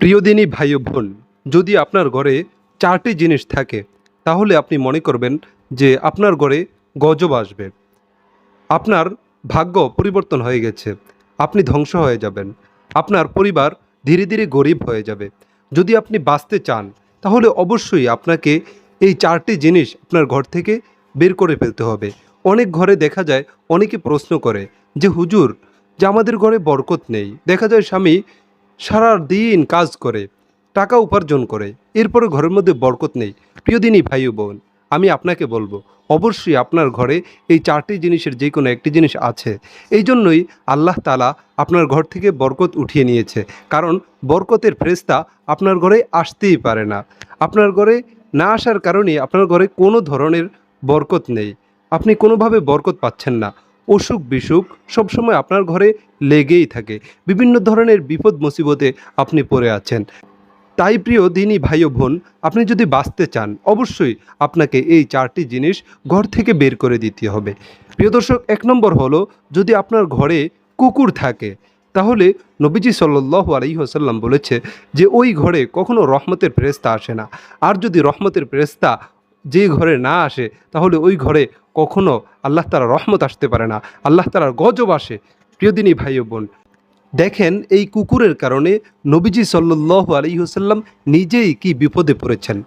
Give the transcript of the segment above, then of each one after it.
প্রিয়দিনী ভাই বোন, যদি আপনার ঘরে চারটি জিনিস থাকে, তাহলে আপনি মনে করবেন যে আপনার ঘরে গজব আসবে। আপনার ভাগ্য পরিবর্তন হয়ে গেছে, আপনি ধ্বংস হয়ে যাবেন, আপনার পরিবার ধীরে ধীরে গরিব হয়ে যাবে। যদি আপনি বাঁচতে চান, তাহলে অবশ্যই আপনাকে এই চারটি জিনিস আপনার ঘর থেকে বের করে ফেলতে হবে। অনেক ঘরে দেখা যায়, অনেকে প্রশ্ন করে যে, হুজুর, যে আমাদের ঘরে বরকত নেই। দেখা যায়, স্বামী সারা দিন কাজ করে, টাকা উপার্জন করে এরপরে ঘরের মধ্যে বরকত নেই। প্রিয়দিনী ভাই বোন, আমি আপনাকে বলব, অবশ্যই আপনার ঘরে এই চারটি জিনিসের যে কোনো একটি জিনিস আছে। এই জন্যই আল্লাহ তালা আপনার ঘর থেকে বরকত উঠিয়ে নিয়েছে। কারণ বরকতের ফ্রেস্তা আপনার ঘরে আসতেই পারে না। আপনার ঘরে না আসার কারণে আপনার ঘরে কোনো ধরনের বরকত নেই। আপনি কোনোভাবে বরকত পাচ্ছেন না। অসুখ বিসুখ সবসময় আপনার ঘরে লেগেই থাকে। বিভিন্ন ধরনের বিপদ মুসিবতে আপনি পড়ে আছেন। তাই প্রিয় দিনই ভাই বোন, আপনি যদি বাঁচতে চান, অবশ্যই আপনাকে এই চারটি জিনিস ঘর থেকে বের করে দিতে হবে। প্রিয় দর্শক, এক নম্বর হলো, যদি আপনার ঘরে কুকুর থাকে, তাহলে নবীজি আলাই আসাল্লাম বলেছে যে, ওই ঘরে কখনো রহমতের ফেরেস্তা আসে না। আর যদি রহমতের ফেরেস্তা যে ঘরে না আসে, তাহলে ওই ঘরে কখনো আল্লাহ তালা রহমত আসতে পারে না। আল্লাহ তালার গজব আসে। প্রিয়দিনী ভাই ও বোন, দেখেন এই কুকুরের কারণে নবীজি সাল্লাহ আলহিহসাল্লাম নিজেই কি বিপদে পড়েছেন।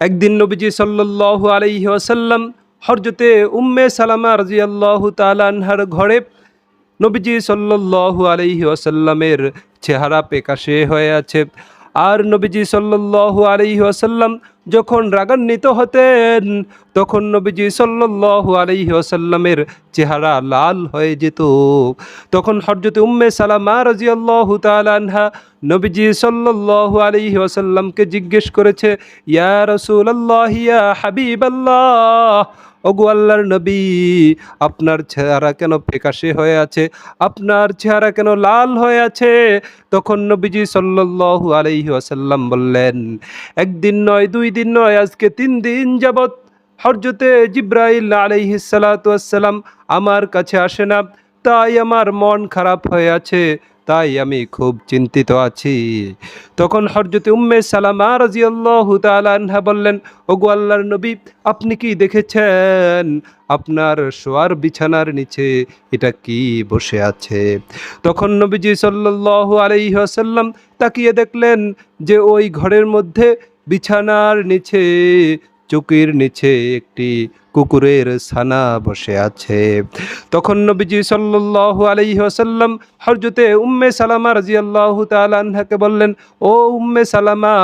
একদিন নবীজি সাল্লাহ আলহিহসাল্লাম হরজতে উম্মে সালামা রাজিয়াল্লাহ তালানহার ঘরে নবীজি সাল্লাল্লাহু আলাইহি ওয়াসাল্লামের চেহারা পেকাশে হয়ে আছে। আর নবীজি সাল্লাল্লাহু আলাইহি ওয়াসাল্লাম যখন রাগান্বিত হতেন, তখন নবীজি সাল্লাল্লাহু আলাইহি ওয়াসাল্লামের চেহারা লাল হয়ে যেত। তখন হরজতে উম্মে সালামা রাজিয়াল্লাহু আনহা নবীজি সাল্লাল্লাহু আলাইহি ওয়াসাল্লামকে জিজ্ঞেস করেছে, ইয়া রাসূলুল্লাহ, ইয়া হাবিবাল্লাহ, ওগো আল্লাহর নবী, আপনার চেহারা কেন ফেকাশে হয়ে আছে? আপনার চেহারা কেন লাল হয়ে আছে? তখন নবীজি সাল্লাল্লাহু আলাইহি ওয়াসাল্লাম বললেন, একদিন নয়, দুই দিন নয়, আজকে তিন দিন যাবত হরজতে জিব্রাইল ওয়াসসালাম আমার কাছে আসে না, তাই আমার মন খারাপ হয়ে আছে, তাই আমি খুব চিন্তিত আছি। তখন হরজতে উম্মে সালামা রাজিয়াল্লাহু তাআলা আনহা বললেন, ওগো আল্লাহর নবী, আপনি কি দেখেছেন? আপনার শোয়ার বিছানার নিচে এটা কি বসে আছে? তখন নবীজি সাল্লাল্লাহু আলাইহি ওয়াসাল্লাম তাকিয়ে দেখলেন যে ওই ঘরের মধ্যে বিছানার নিচে, চুকির নিচে একটি কুকুরের ছানা বসে আছে। তখন নবীজি সাল্লাল্লাহু আলাইহি ওয়াসাল্লাম হরজতে উম্মে সালামা রাজিয়াল্লাহু তাআলা আনহাকে বললেন, ও উম্মে সালামা,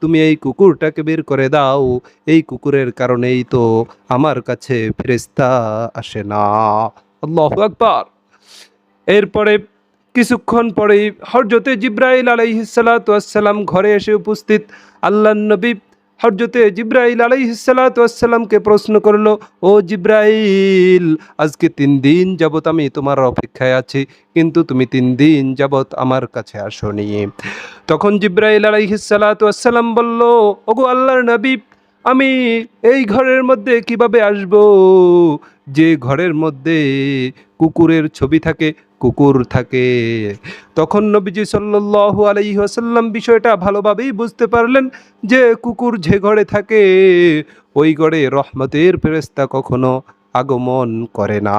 তুমি এই কুকুরটাকে বের করে দাও। এই কুকুরের কারণেই তো আমার কাছে ফেরেস্তা আসে না। আল্লাহু আকবার। এরপরে কিছুক্ষণ পরেই হরজতে জিব্রাইল আলাইহিসালাতাম ঘরে এসে উপস্থিত আল্লাহ নবী। হরজতে জিব্রাইল আলাইহিসালাতামকে প্রশ্ন করল, ও জিব্রাইল, আজকে তিন দিন যাবত আমি তোমার অপেক্ষায় আছি, কিন্তু তুমি তিন দিন যাবত আমার কাছে আসনি। তখন জিব্রাইল আলাইহিসালাতাম বলল, ওগো আল্লাহর নবী, আমি এই ঘরের মধ্যে কীভাবে আসব? যে ঘরের মধ্যে কুকুরের ছবি থাকে, কুকুর থাকে। তখন নবীজি সাল্লাল্লাহু আলাইহি ওয়াসাল্লাম বিষয়টা ভালোভাবেই বুঝতে পারলেন যে কুকুর যে ঘরে থাকে, ওই ঘরে রহমতের ফেরেস্তা কখনো আগমন করে না।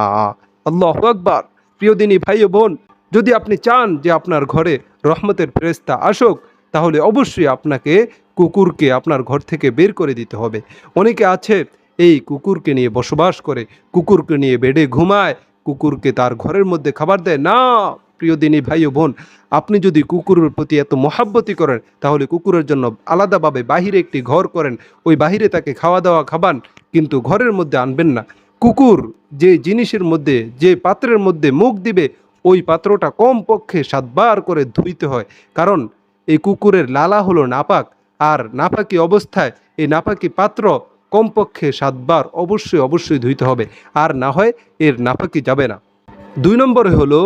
আল্লাহ আকবার। প্রিয়দিনী ভাই বোন, যদি আপনি চান যে আপনার ঘরে রহমতের ফেরেস্তা আসুক, তাহলে অবশ্যই আপনাকে কুকুরকে আপনার ঘর থেকে বের করে দিতে হবে। অনেকে আছে এই কুকুরকে নিয়ে বসবাস করে, কুকুরকে নিয়ে বেডে ঘুমায়, কুকুরকে তার ঘরের মধ্যে খাবার দেয়। না, প্রিয় দিনী ভাই ও বোন, আপনি যদি কুকুরের প্রতি এত মহাব্বতি করেন, তাহলে কুকুরের জন্য আলাদাভাবে বাহিরে একটি ঘর করেন। ওই বাহিরে তাকে খাওয়া দাওয়া খাবান, কিন্তু ঘরের মধ্যে আনবেন না। কুকুর যে জিনিসের মধ্যে, যে পাত্রের মধ্যে মুখ দিবে, ওই পাত্রটা কমপক্ষে সাতবার করে ধুইতে হয়। কারণ এই কুকুরের লালা হলো নাপাক, আর নাপাকি অবস্থায় এই নাপাকি পাত্র কমপক্ষে সাতবার অবশ্যই অবশ্যই ধুইতে হবে। আর না হয় এর নাফাকি যাবে না। দুই নম্বরে হলো,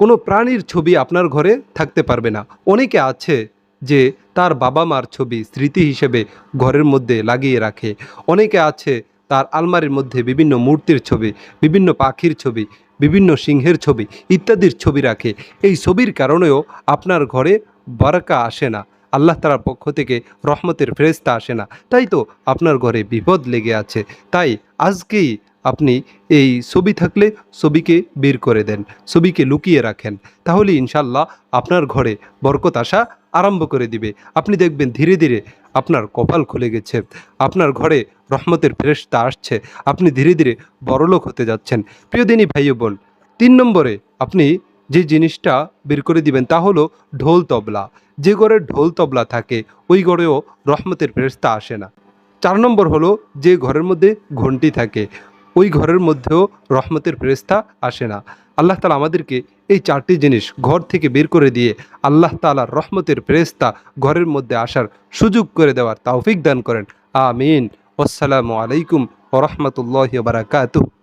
কোনো প্রাণীর ছবি আপনার ঘরে থাকতে পারবে না। অনেকে আছে যে তার বাবা মার ছবি স্মৃতি হিসেবে ঘরের মধ্যে লাগিয়ে রাখে। অনেকে আছে তার আলমারির মধ্যে বিভিন্ন মূর্তির ছবি, বিভিন্ন পাখির ছবি, বিভিন্ন সিংহের ছবি ইত্যাদির ছবি রাখে। এই ছবির কারণেও আপনার ঘরে বারাকা আসে না। আল্লাহ তালার পক্ষ থেকে রহমতের ফেরেস্তা আসে না। তাই তো আপনার ঘরে বিপদ লেগে আছে। তাই আজকেই আপনি এই ছবি থাকলে ছবিকে বের করে দেন, ছবিকে লুকিয়ে রাখেন। তাহলে ইনশাল্লাহ আপনার ঘরে বরকত আসা আরম্ভ করে দিবে। আপনি দেখবেন ধীরে ধীরে আপনার কপাল খুলে গেছে, আপনার ঘরে রহমতের ফেরেস্তা আসছে, আপনি ধীরে ধীরে বড়লোক হতে যাচ্ছেন। প্রিয় দিনী ভাই বোন, তিন নম্বরে আপনি যে জিনিসটা বের করে দিবেন তা হলো ঢোল তবলা। যে ঘরে ঢোল তবলা থাকে, ওই ঘরেও রহমতের ফেরেস্তা আসে না। চার নম্বর হলো যে ঘরের মধ্যে ঘন্টি থাকে, ওই ঘরের মধ্যেও রহমতের ফেরেস্তা আসে না। আল্লাহ তালা আমাদেরকে এই চারটি জিনিস ঘর থেকে বের করে দিয়ে আল্লাহ তালার রহমতের ফেরেস্তা ঘরের মধ্যে আসার সুযোগ করে দেওয়ার তৌফিক দান করেন। আমিন। আসসালামু আলাইকুম ওরহমতুল্লাহ বারাকাতুহ।